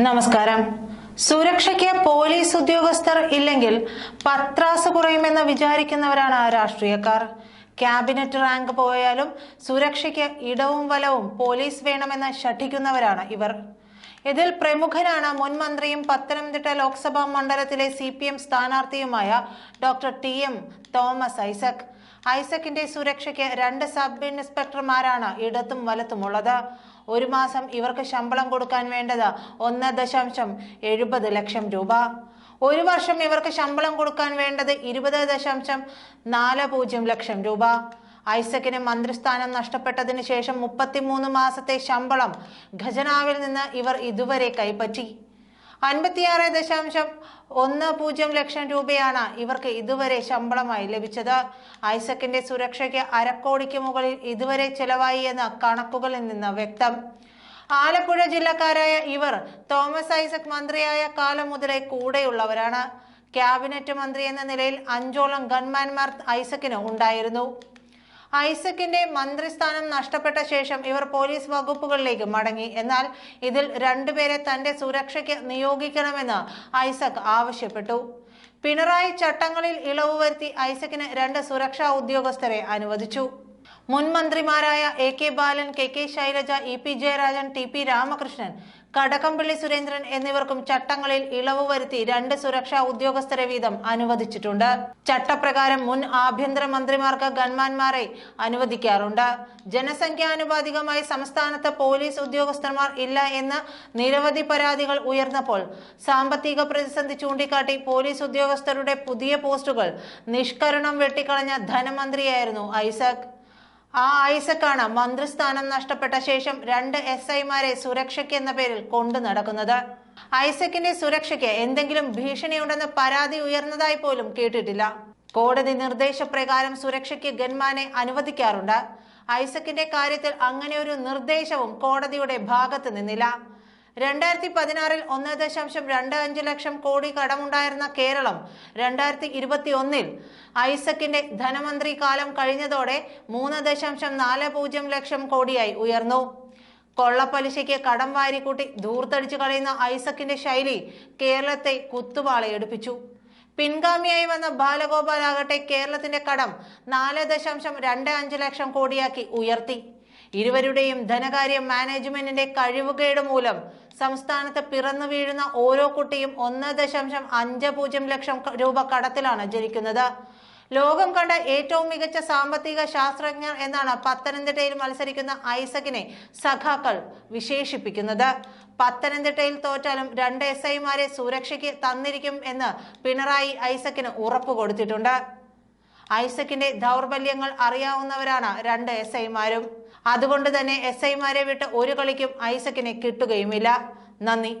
നമസ്കാരം. സുരക്ഷയ്ക്ക് പോലീസ് ഉദ്യോഗസ്ഥർ ഇല്ലെങ്കിൽ പത്രാസ് കുറയുമെന്ന് വിചാരിക്കുന്നവരാണ് രാഷ്ട്രീയക്കാർ. ക്യാബിനറ്റ് റാങ്ക് പോയാലും സുരക്ഷയ്ക്ക് ഇടവും വലവും പോലീസ് വേണമെന്ന് ശഠിക്കുന്നവരാണ് ഇവർ. ഇതിൽ പ്രമുഖനാണ് മുൻ മന്ത്രിയും പത്തനംതിട്ട ലോക്സഭാ മണ്ഡലത്തിലെ C P M സ്ഥാനാർത്ഥിയുമായ doctor T M Thomas Isaac. ഐസക്കിന്റെ സുരക്ഷയ്ക്ക് രണ്ട് സബ് ഇൻസ്പെക്ടർമാരാണ് ഇടത്തും വലത്തുമുള്ളത് ഒരു മാസം ഇവർക്ക് ശമ്പളം കൊടുക്കാൻ വേണ്ടത് ഒന്ന് ദശാംശം എഴുപത് ലക്ഷം രൂപ. ഒരു വർഷം ഇവർക്ക് ശമ്പളം കൊടുക്കാൻ വേണ്ടത് ഇരുപത് ദശാംശം നാല് പൂജ്യം ലക്ഷം രൂപ. ഐസക്കിന് മന്ത്രിസ്ഥാനം നഷ്ടപ്പെട്ടതിന് ശേഷം മുപ്പത്തിമൂന്ന് മാസത്തെ ശമ്പളം ഖജനാവിൽ നിന്ന് ഇവർ ഇതുവരെ കൈപ്പറ്റി. അൻപത്തിയാറ് ദശാംശം ഒന്ന് പൂജ്യം ലക്ഷം രൂപയാണ് ഇവർക്ക് ഇതുവരെ ശമ്പളമായി ലഭിച്ചത്. ഐസക്കിന്റെ സുരക്ഷയ്ക്ക് അരക്കോടിക്ക് മുകളിൽ ഇതുവരെ ചെലവായി എന്ന കണക്കുകളിൽ നിന്ന് വ്യക്തം. ആലപ്പുഴ ജില്ലക്കാരായ ഇവർ തോമസ് ഐസക് മന്ത്രിയായ കാലം മുതലേ കൂടെയുള്ളവരാണ്. ക്യാബിനറ്റ് മന്ത്രി എന്ന നിലയിൽ അഞ്ചോളം ഗൺമാൻമാർ ഐസക്കിന് ഉണ്ടായിരുന്നു. ഐസക്കിന്റെ മന്ത്രിസ്ഥാനം നഷ്ടപ്പെട്ട ശേഷം ഇവർ പോലീസ് വകുപ്പുകളിലേക്ക് മടങ്ങി. എന്നാൽ ഇതിൽ രണ്ടുപേരെ തന്റെ സുരക്ഷയ്ക്ക് നിയോഗിക്കണമെന്ന് ഐസക് ആവശ്യപ്പെട്ടു. പിണറായി ചട്ടങ്ങളിൽ ഇളവ് വരുത്തി ഐസക്കിന് രണ്ട് സുരക്ഷാ ഉദ്യോഗസ്ഥരെ അനുവദിച്ചു. മുൻ മന്ത്രിമാരായ A K Balan K K Shailaja E P Jayarajan T P Ramakrishnan Kadakampally Surendran എന്നിവർക്കും ചട്ടങ്ങളിൽ ഇളവ് വരുത്തി രണ്ട് സുരക്ഷാ ഉദ്യോഗസ്ഥരെ വീതം അനുവദിച്ചിട്ടുണ്ട്. ചട്ടപ്രകാരം മുൻ ആഭ്യന്തര മന്ത്രിമാർക്ക് ഗൺമാൻമാരെ അനുവദിക്കാറുണ്ട്. ജനസംഖ്യാനുപാതികമായി സംസ്ഥാനത്ത് പോലീസ് ഉദ്യോഗസ്ഥന്മാർ ഇല്ല എന്ന് നിരവധി പരാതികൾ ഉയർന്നപ്പോൾ സാമ്പത്തിക പ്രതിസന്ധി ചൂണ്ടിക്കാട്ടി പോലീസ് ഉദ്യോഗസ്ഥരുടെ പുതിയ പോസ്റ്റുകൾ നിഷ്കരണം വെട്ടിക്കളഞ്ഞ ധനമന്ത്രിയായിരുന്നു ഐസക്. ആ ഐസക്കാണ്. മന്ത്രിസ്ഥാനം നഷ്ടപ്പെട്ട ശേഷം രണ്ട് എസ് ഐമാരെ സുരക്ഷയ്ക്ക് എന്ന പേരിൽ കൊണ്ടു നടക്കുന്നത്. ഐസക്കിന്റെ സുരക്ഷയ്ക്ക് എന്തെങ്കിലും ഭീഷണിയുണ്ടെന്ന് പരാതി ഉയർന്നതായി പോലും കേട്ടിട്ടില്ല. കോടതി നിർദ്ദേശപ്രകാരം സുരക്ഷയ്ക്ക് ഗൺമാനെ അനുവദിക്കാറുണ്ട്. ഐസക്കിന്റെ കാര്യത്തിൽ അങ്ങനെ ഒരു നിർദ്ദേശവും കോടതിയുടെ ഭാഗത്ത് നിന്നില്ല. രണ്ടായിരത്തി പതിനാറിൽ ഒന്ന് ദശാംശം രണ്ട് അഞ്ച് ലക്ഷം കോടി കടമുണ്ടായിരുന്ന കേരളം രണ്ടായിരത്തി ഇരുപത്തി ഒന്നിൽ ഐസക്കിന്റെ ധനമന്ത്രി കാലം കഴിഞ്ഞതോടെ മൂന്ന് ദശാംശം നാല് പൂജ്യം ലക്ഷം കോടിയായി ഉയർന്നു. കൊള്ളപ്പലിശയ്ക്ക് കടം വാരിക്കൂട്ടി ധൂർത്തടിച്ചു കളയുന്ന ഐസക്കിന്റെ ശൈലി കേരളത്തെ കുത്തുപാളയെടുപ്പിച്ചു പിൻഗാമിയായി വന്ന ബാലഗോപാലാകട്ടെ കേരളത്തിന്റെ കടം നാല് ദശാംശം രണ്ട് അഞ്ച് ലക്ഷം കോടിയാക്കി ഉയർത്തി. ഇരുവരുടെയും ധനകാര്യ മാനേജ്മെന്റിന്റെ കഴിവുകേട് മൂലം സംസ്ഥാനത്ത് പിറന്നു വീഴുന്ന ഓരോ കുട്ടിയും ഒന്ന് ദശാംശം അഞ്ച് പൂജ്യം ലക്ഷം രൂപ കടത്തിലാണ് ജനിക്കുന്നത്. ലോകം കണ്ട ഏറ്റവും മികച്ച സാമ്പത്തിക ശാസ്ത്രജ്ഞർ എന്നാണ് പത്തനംതിട്ടയിൽ മത്സരിക്കുന്ന ഐസക്കിനെ സഖാക്കൾ വിശേഷിപ്പിക്കുന്നത്. പത്തനംതിട്ടയിൽ തോറ്റാലും രണ്ട് എസ് ഐമാരെ സുരക്ഷയ്ക്ക് തന്നിരിക്കും എന്ന് പിണറായി ഐസക്കിന് ഉറപ്പ് കൊടുത്തിട്ടുണ്ട്. ഐസക്കിന്റെ ദൗർബല്യങ്ങൾ അറിയാവുന്നവരാണ് രണ്ട് എസ് ഐമാരും. അതുകൊണ്ട് തന്നെ എസ് ഐമാരെ വിട്ട് ഒരു കളിക്കും ഐസക്കിനെ കിട്ടുകയുമില്ല. നന്ദി.